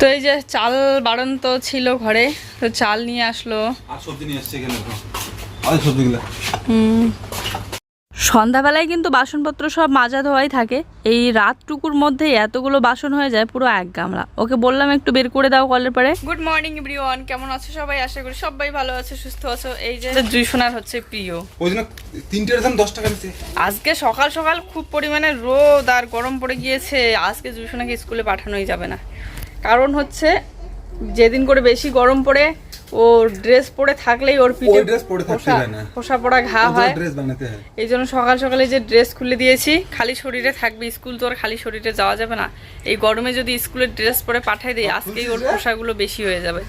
তো এই যে চাল বাড়ন্ত ছিল ঘরে তো চাল নিয়ে আসলো। আর সবজি নিয়ে এসছে এখানে আর সবজিগুলো। সন্ধ্যাবেলায় কিন্তু বাসনপত্র সব মাজা ধোয়াই থাকে। এই রাতটুকুর মধ্যেই এতগুলো বাসন হয়ে যায় পুরো এক গামলা। ওকে বললাম একটু বের করে দাও কলের পরে গুড মর্নিং এভরিওয়ান কেমন আছো সবাই? আশা করি সবাই ভালো আছে সুস্থ আছো। এই যে জুই সোনার হচ্ছে প্রিয়। ওই জন্য তিনটের দাম দশ টাকা আজকে সকাল সকাল খুব পরিমাণে রোদ আর গরম পড়ে গিয়েছে। আজকে জুই সোনাকে স্কুলে পাঠানোই যাবে না। কারণ হচ্ছে যেদিন করে বেশি গরম পড়ে ও ড্রেস পরে থাকলেই ওর পিঠে dress পরে থাকতে ফোসা- না। ফোসা পড়া ঘা হয়। ড্রেস বানাতে হয়। এই জন্য সকাল সকালে যে ড্রেস খুলে দিয়েছি খালি শরীরে থাকবে স্কুল তো আর খালি শরীরে যাওয়া যাবে না। এই গরমে যদি স্কুলের ড্রেস পরে পাঠাই দিই আজকেই ওর পোশাকগুলো বেশি হয়ে যাবে।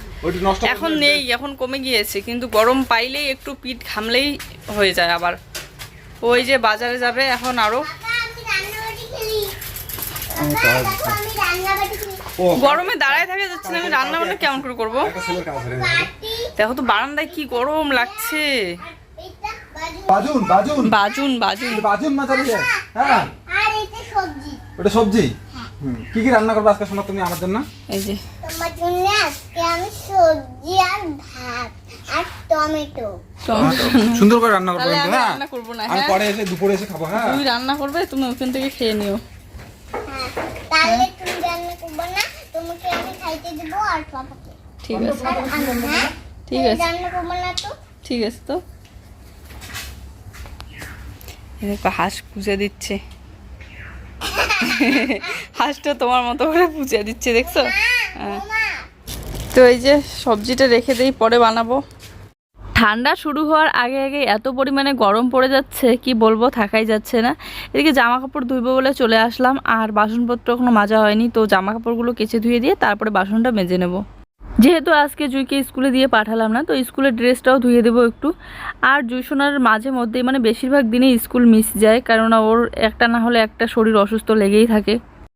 এখন নেই এখন কমে গিয়েছে কিন্তু গরম পাইলেই একটু পিঠ ঘামলেই হয়ে যায় আবার। ওই যে বাজারে যাবে এখন আরও। গরমে দাঁড়ায় থাকে যাচ্ছে না আমি রান্না বান্না কেমন করে করব? দেখো তো বারান্দায় কি গরম লাগছে। বাজুন বাজুন। বাজুন বাজুন। বাজুন মাথার হ্যাঁ। সবজি। ওটা সবজি? কি কি রান্না করবে আজকে শোনা তুমি আমার জন্য? এই যে। তোমার জন্য আজকে আমি সবজি আর ভাত আর টমেটো। টমেটো। সুন্দর করে রান্না করবে হ্যাঁ? রান্না করব না, আমি হ্যাঁ? পরে এসে দুপুরে এসে খাব হ্যাঁ? তুমি রান্না করবে তুমি ওখান থেকে খেয়ে নিও। হ্যাঁ তাহলে তুমি রান্না করবে না তোমাকে আমি খাইতে দেবো আর পাপাকে ঠিক আছে। হ্যাঁ? ঠিক আছে। রান্না করবে না তো? ঠিক আছে তো। দেখো হাঁস পুজো দিচ্ছে। হাঁসটা তোমার মতো করে পুজো দিচ্ছে দেখছ? হ্যাঁ। তো এই যে সবজিটা রেখে দিই পরে বানাবো। ঠান্ডা শুরু হওয়ার আগে আগে এত পরিমাণে গরম পড়ে যাচ্ছে, কি বলব, থাকাই যাচ্ছে না। এদিকে জামা কাপড় ধুইবো বলে চলে আসলাম, আর বাসনপত্র কোনো মাজা হয়নি, তো জামা কাপড়গুলো কেচে ধুয়ে দিয়ে তারপরে বাসনটা মেজে নেব। যেহেতু আজকে জুইকে স্কুলে দিয়ে পাঠালাম না, তো স্কুলের ড্রেসটাও ধুয়ে দেবো একটু। আর জুইসোনার মাঝে মধ্যেই মানে বেশিরভাগ দিনে স্কুল মিস যায়, কেননা ওর একটা না হলে একটা শরীর অসুস্থ লেগেই থাকে।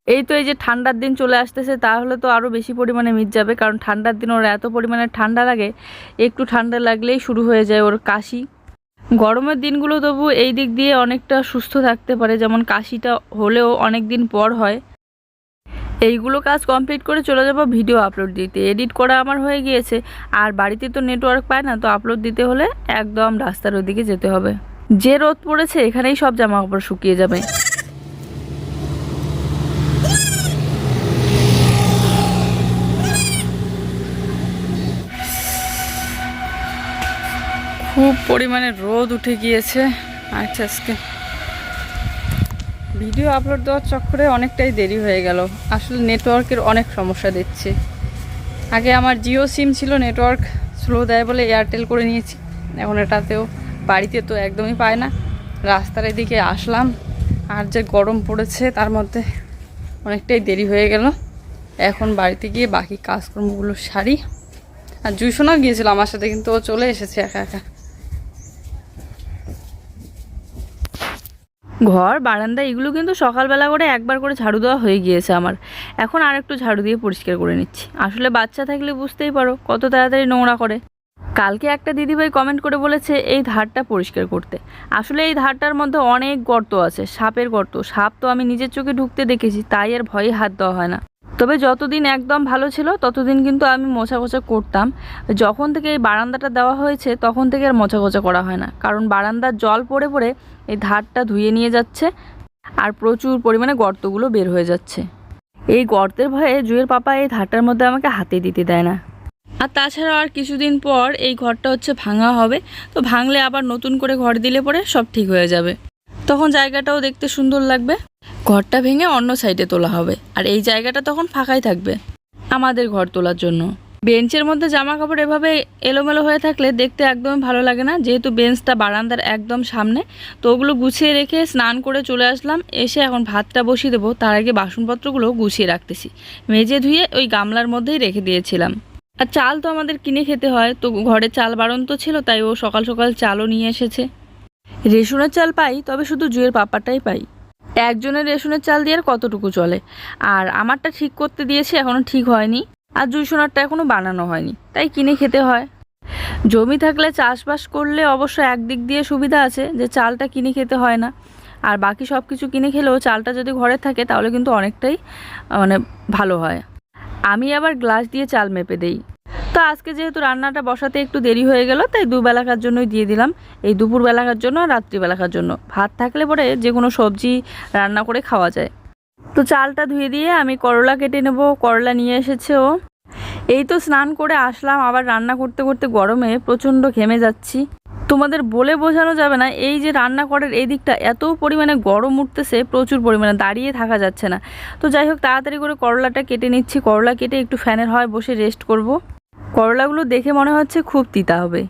এই তো এই যে ঠান্ডার দিন চলে আসতেছে, তাহলে তো আরও বেশি পরিমাণে মিট যাবে, কারণ ঠান্ডার দিন ওর এত পরিমাণে ঠান্ডা লাগে, একটু ঠান্ডা লাগলেই শুরু হয়ে যায় ওর কাশি। গরমের দিনগুলো তবু এই দিক দিয়ে অনেকটা সুস্থ থাকতে পারে, যেমন কাশিটা হলেও অনেক দিন পর হয়। এইগুলো কাজ কমপ্লিট করে চলে যাব ভিডিও আপলোড দিতে। এডিট করা আমার হয়ে গিয়েছে, আর বাড়িতে তো নেটওয়ার্ক পায় না, তো আপলোড দিতে হলে একদম রাস্তার ওদিকে যেতে হবে। যে রোদ পড়েছে, এখানেই সব জামা কাপড় শুকিয়ে যাবে। খুব পরিমাণে রোদ উঠে গিয়েছে। আচ্ছা আজকে ভিডিও আপলোড দেওয়ার চক্করে অনেকটাই দেরি হয়ে গেল। আসলে নেটওয়ার্কের অনেক সমস্যা দিচ্ছে। আগে আমার জিও সিম ছিল, নেটওয়ার্ক স্লো দেয় বলে এয়ারটেল করে নিয়েছি। এখন এটাতেও বাড়িতে তো একদমই পায় না। রাস্তার এদিকে আসলাম, আর যে গরম পড়েছে তার মধ্যে অনেকটাই দেরি হয়ে গেল। এখন বাড়িতে গিয়ে বাকি কাজকর্মগুলো সারি। আর জুইশোনাও গিয়েছিল আমার সাথে, কিন্তু ও চলে এসেছে একা একা। ঘর, বারান্দা, এগুলো কিন্তু সকালবেলা করে একবার করে ঝাড়ু দেওয়া হয়ে গিয়েছে আমার। এখন আর একটু ঝাড়ু দিয়ে পরিষ্কার করে নিচ্ছি। আসলে বাচ্চা থাকলে বুঝতেই পারো কত তাড়াতাড়ি নোংরা করে। কালকে একটা দিদিভাই কমেন্ট করে বলেছে, এই ধারটা পরিষ্কার করতে। আসলে এই ধারটার মধ্যে অনেক গর্ত আছে, সাপের গর্ত। সাপ তো আমি নিজের চোখে ঢুকতে দেখেছি, তাই আর ভয়ে হাত দেওয়া হয় না। তবে যতদিন একদম ভালো ছিল, ততদিন কিন্তু আমি মোছা কোচা করতাম। যখন থেকে এই বারান্দাটা দেওয়া হয়েছে, তখন থেকে আর মোছা কোচা করা হয় না। কারণ বারান্দার জল পড়ে পড়ে এই ধারটা ধুয়ে নিয়ে যাচ্ছে আর প্রচুর পরিমাণে গর্তগুলো বের হয়ে যাচ্ছে। এই গর্তের ভয়ে জুয়ের পাপা এই ধারটার মধ্যে আমাকে হাতে দিতে দেয় না। আর তাছাড়া আর কিছুদিন পর এই ঘরটা হচ্ছে ভাঙা হবে। তো ভাঙলে আবার নতুন করে ঘর দিলে পরে সব ঠিক হয়ে যাবে। তখন জায়গাটাও দেখতে সুন্দর লাগবে। ঘরটা ভেঙে অন্য সাইডে তোলা হবে, আর এই জায়গাটা তখন ফাঁকাই থাকবে আমাদের ঘর তোলার জন্য। বেঞ্চের মধ্যে জামা কাপড় এভাবে এলোমেলো হয়ে থাকলে দেখতে একদমই ভালো লাগে না, যেহেতু বেঞ্চটা বারান্দার একদম সামনে, তো ওগুলো গুছিয়ে রেখে স্নান করে চলে আসলাম, এসে এখন ভাতটা বসিয়ে দেবো, তার আগে বাসনপত্রগুলো গুছিয়ে রাখতেছি। মেজে ধুয়ে ওই গামলার মধ্যেই রেখে দিয়েছিলাম। আর চাল তো আমাদের কিনে খেতে হয়, তো ঘরে চাল বারণ তো ছিল, তাই ও সকাল সকাল চালও নিয়ে এসেছে। রেশনের চাল পাই, তবে শুধু জুয়ের পাপাটাই পাই। একজনের রেশনের চাল দিয়ে আর কতটুকু চলে? আর আমারটা ঠিক করতে দিয়েছি এখনও ঠিক হয়নি। আর জুই সোনারটা এখনও বানানো হয়নি, তাই কিনে খেতে হয়। জমি থাকলে চাষবাস করলে অবশ্য একদিক দিয়ে সুবিধা আছে যে চালটা কিনে খেতে হয় না। আর বাকি সব কিছু কিনে খেলেও চালটা যদি ঘরে থাকে, তাহলে কিন্তু অনেকটাই মানে ভালো হয়। আমি আবার গ্লাস দিয়ে চাল মেপে দেই। তো আজকে যেহেতু রান্নাটা বসাতে একটু দেরি হয়ে গেল, তাই দুবেলাকার জন্যই দিয়ে দিলাম। এই দুপুর বেলাকার জন্য আর রাত্রিবেলাকার জন্য। ভাত থাকলে পরে যে কোনো সবজি রান্না করে খাওয়া যায়। তো চালটা ধুয়ে দিয়ে আমি করলা কেটে নেব, করলা নিয়ে এসেছে ও। এই তো স্নান করে আসলাম, আবার রান্না করতে করতে গরমে প্রচণ্ড ঘেমে যাচ্ছি। তোমাদের বলে বোঝানো যাবে না, এই যে রান্না করার এই দিকটা এত পরিমাণে গরম উঠতেছে, প্রচুর পরিমাণে, দাঁড়িয়ে থাকা যাচ্ছে না। তো যাই হোক, তাড়াতাড়ি করে করলাটা কেটে নিচ্ছি, করলা কেটে একটু ফ্যানের হয় বসে রেস্ট করব। করলাগুলো দেখে মনে হচ্ছে খুব তিতা হবে।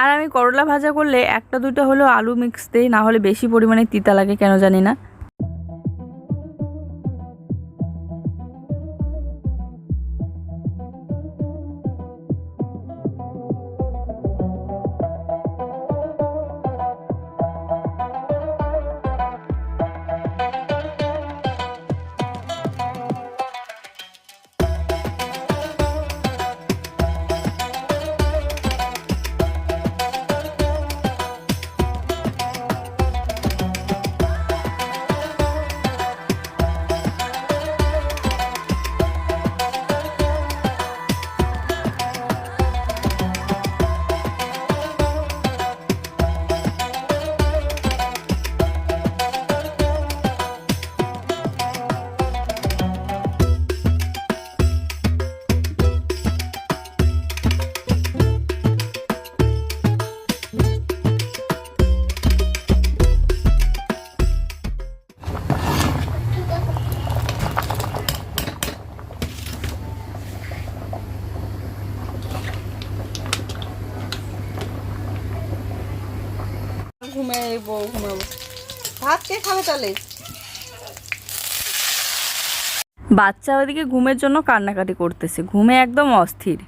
আর আমি করলা ভাজা করলে একটা দুটো হলো আলু মিক্স দিই, না হলে বেশি পরিমাণে তিতা লাগে, কেন জানি না। কে খাবে তাহলে। বাচ্চা ওদিকে ঘুমের জন্য কান্নাকাটি করতেছে। ঘুমে একদম অস্থির।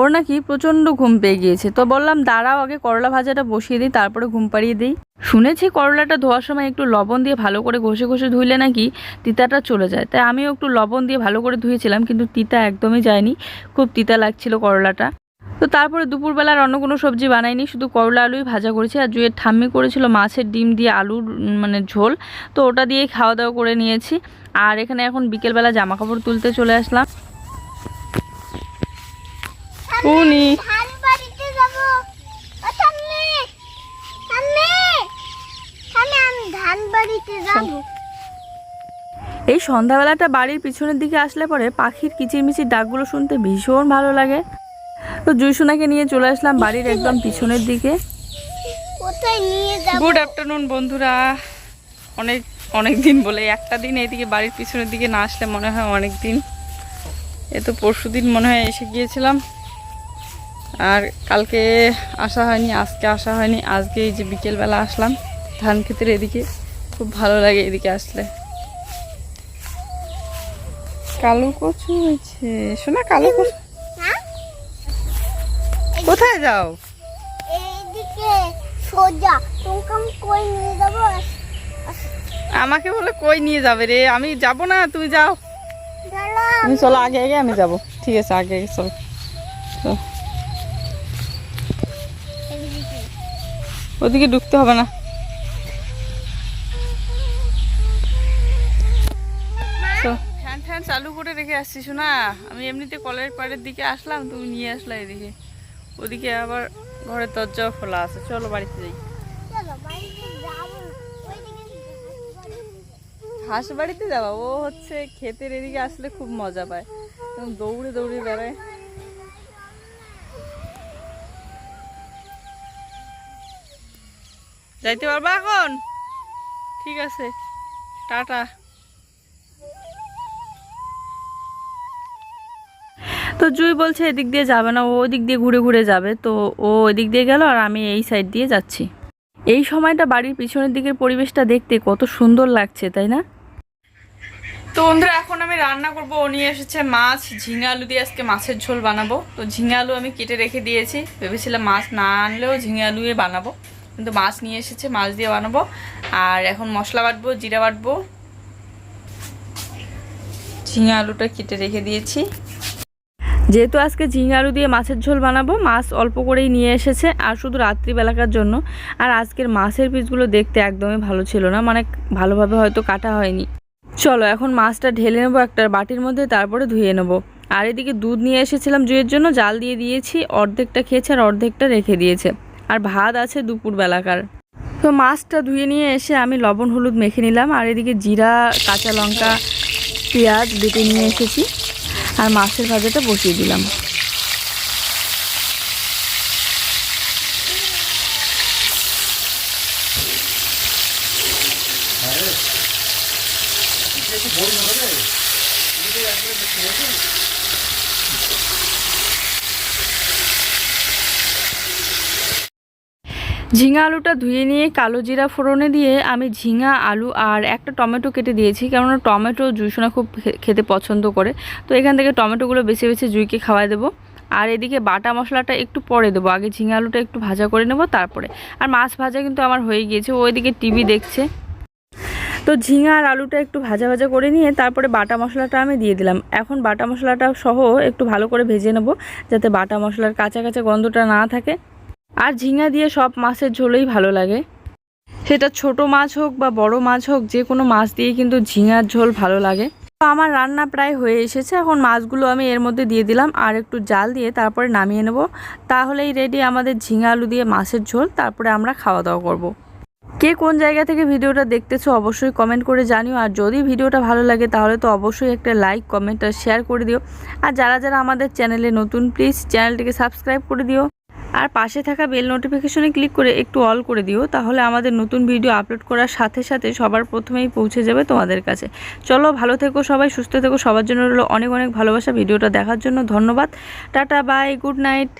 ওর নাকি প্রচণ্ড ঘুম পেয়ে গিয়েছে। তো বললাম, দাঁড়াও, আগে করলা ভাজাটা বসিয়ে দিই, তারপরে ঘুম পাড়িয়ে দিই। শুনেছি করলাটা ধোয়ার সময় একটু লবণ দিয়ে ভালো করে ঘষে ঘষে ধুইলে নাকি তিতাটা চলে যায়। তাই আমিও একটু লবণ দিয়ে ভালো করে ধুয়েছিলাম, কিন্তু তিতা একদমই যায়নি। খুব তিতা লাগছিল করলাটা। তো তারপরে দুপুরবেলার অন্য কোনো সবজি বানাইনি শুধু করলা আলুই ভাজা করেছি। আর জুয়ের ঠাম্মি করেছিল মাছের ডিম দিয়ে আলুর মানে ঝোল। তো ওটা দিয়ে খাওয়া দাওয়া করে নিয়েছি। আর এখানে এখন বিকেলবেলা জামা কাপড় তুলতে চলে আসলাম। উনি এই সন্ধ্যাবেলাটা বাড়ির পিছনের দিকে আসলে পরে পাখির কিচিরমিচির ডাকগুলো শুনতে ভীষণ ভালো লাগে। তো জুইসোনাকে নিয়ে চলে আসলাম বাড়ির একদম পিছনের দিকে। কোথায় নিয়ে যাব? গুড আফটারনুন বন্ধুরা। অনেক অনেক দিন বলে একটা দিন এইদিকে বাড়ির পিছনের দিকে না আসলে মনে হয় অনেক দিন এ তো পরশু দিন মনে হয় এসে গিয়েছিলাম। আর কালকে আসা হয়নি আজকে আসা হয়নি আজকে এই যে বিকেলবেলা আসলাম ধান ক্ষেতের এদিকে। খুব ভালো লাগে এদিকে আসলে। কালো কচু হয়েছে। শোনা কালো কচু। কোথায় যাও? এইদিকে সোজা তোমাকে কই নিয়ে যাব? আমাকে বলে কই নিয়ে যাবে রে? আমি যাব না তুমি যাও। তুমি চলো আগে আগে আমি যাব। ঠিক আছে আগে আগে চলো। ওদিকে ঢুকতে হবে না। ফ্যান চালু করে রেখে আসছি শোনা। আমি এমনিতে কলের পাড়ের দিকে আসলাম তুমি নিয়ে আসলা এদিকে। ওদিকে আবার ঘরের দরজাও খোলা আছে। চলো বাড়িতে যাই। হাঁস বাড়িতে যাবা? ও হচ্ছে ক্ষেতের এদিকে আসলে খুব মজা পায়। দৌড়ে দৌড়ে বেড়ায়। যাইতে পারবা এখন? ঠিক আছে। টাটা। তো জুই বলছে এদিক দিয়ে যাবে না, ও ওদিক দিয়ে ঘুরে ঘুরে যাবে। তো ও ওদিক দিয়ে গেল আর আমি এই সাইড দিয়ে যাচ্ছি। এই সময়টা বাড়ির পিছনের দিকের পরিবেশটা দেখতে কত সুন্দর লাগছে, তাই না? তো বন্ধুরা, এখন আমি রান্না করব। ও নিয়ে এসেছে মাছ, ঝিঙে আলু দিয়ে আজকে মাছের ঝোল বানাবো। তো ঝিঙে আলু আমি কেটে রেখে দিয়েছি। ভেবেছিলাম মাছ না আনলেও ঝিঙে আলু বানাবো। কিন্তু মাছ নিয়ে এসেছে, মাছ দিয়ে বানাবো। আর এখন মশলা বাটবো, জিরা বাটবো। ঝিঙে আলুটা কেটে রেখে দিয়েছি। যেহেতু আজকে ঝিঙে আলু দিয়ে মাছের ঝোল বানাবো, মাছ অল্প করেই নিয়ে এসেছে আর শুধু রাত্রিবেলাকার জন্য। আর আজকের মাছের পিসগুলো দেখতে একদমই ভালো ছিল না মানে ভালোভাবে হয়তো কাটা হয়নি। চলো এখন মাছটা ঢেলে নেব একটা বাটির মধ্যে, তারপরে ধুয়ে নেব। আর এদিকে দুধ নিয়ে এসেছিলাম জুয়ের জন্য, জাল দিয়ে দিয়েছি, অর্ধেকটা খেয়েছে আর অর্ধেকটা রেখে দিয়েছে। আর ভাত আছে দুপুর বেলাকার তো মাছটা ধুয়ে নিয়ে এসে আমি লবণ, হলুদ মেখে নিলাম। আর এদিকে জিরা, কাঁচা লঙ্কা, পেঁয়াজ, বেটে নিয়ে এসেছি। আর মাছের ভাজাটা বসিয়ে দিলাম। ঝিঙা আলুটা ধুয়ে নিয়ে কালো জিরা ফোড়নে দিয়ে আমি ঝিঙা, আলু আর একটা টমেটো কেটে দিয়েছি। কেননা টমেটো জুইসোনা খুব খেতে পছন্দ করে। তো এখান থেকে টমেটোগুলো বেছে বেছে জুইকে খাওয়াই দেবো। আর এদিকে বাটা মশলাটা একটু পরে দেবো। আগে ঝিঙা আলুটা একটু ভাজা করে নেব, তারপরে। আর মাছ ভাজা কিন্তু আমার হয়ে গিয়েছে। ও ওইদিকে টিভি দেখছে। তো ঝিঙা আর আলুটা একটু ভাজা ভাজা করে নিয়ে তারপরে বাটা মশলাটা আমি দিয়ে দিলাম। এখন বাটা মশলাটা সহ একটু ভালো করে ভেজে নেব, যাতে বাটা মশলার কাঁচা কাঁচা গন্ধটা না থাকে। আর ঝিঙা দিয়ে সব মাছের ঝোলেই ভালো লাগে। সেটা ছোট মাছ হোক বা বড় মাছ হোক, যে কোনো মাছ দিয়ে কিন্তু ঝিঙার ঝোল ভালো লাগে। তো আমার রান্না প্রায় হয়ে এসেছে, এখন মাছগুলো আমি এর মধ্যে দিয়ে দিলাম, আর একটু জাল দিয়ে তারপরে নামিয়ে নেব। তাহলেই রেডি আমাদের ঝিঙা আলু দিয়ে মাছের ঝোল, তারপরে আমরা খাওয়া দাওয়া করব। কে কোন জায়গা থেকে ভিডিওটা দেখতেছো অবশ্যই কমেন্ট করে জানিও, আর যদি ভিডিওটা ভালো লাগে তাহলে তো অবশ্যই একটা লাইক কমেন্ট আর শেয়ার করে দিও। আর যারা যারা আমাদের চ্যানেলে নতুন প্লিজ চ্যানেলটিকে সাবস্ক্রাইব করে দিও। আর পাশে থাকা বেল নোটিফিকেশনে ক্লিক করে একটু অল করে দিও, তাহলে আমাদের নতুন ভিডিও আপলোড করার সাথে সাথে সবার প্রথমেই পৌঁছে যাবে তোমাদের কাছে। চলো, ভালো থেকো সবাই, সুস্থ থেকো, সবার জন্য রইল অনেক অনেক ভালোবাসা। ভিডিওটা দেখার জন্য ধন্যবাদ। Tata bye good night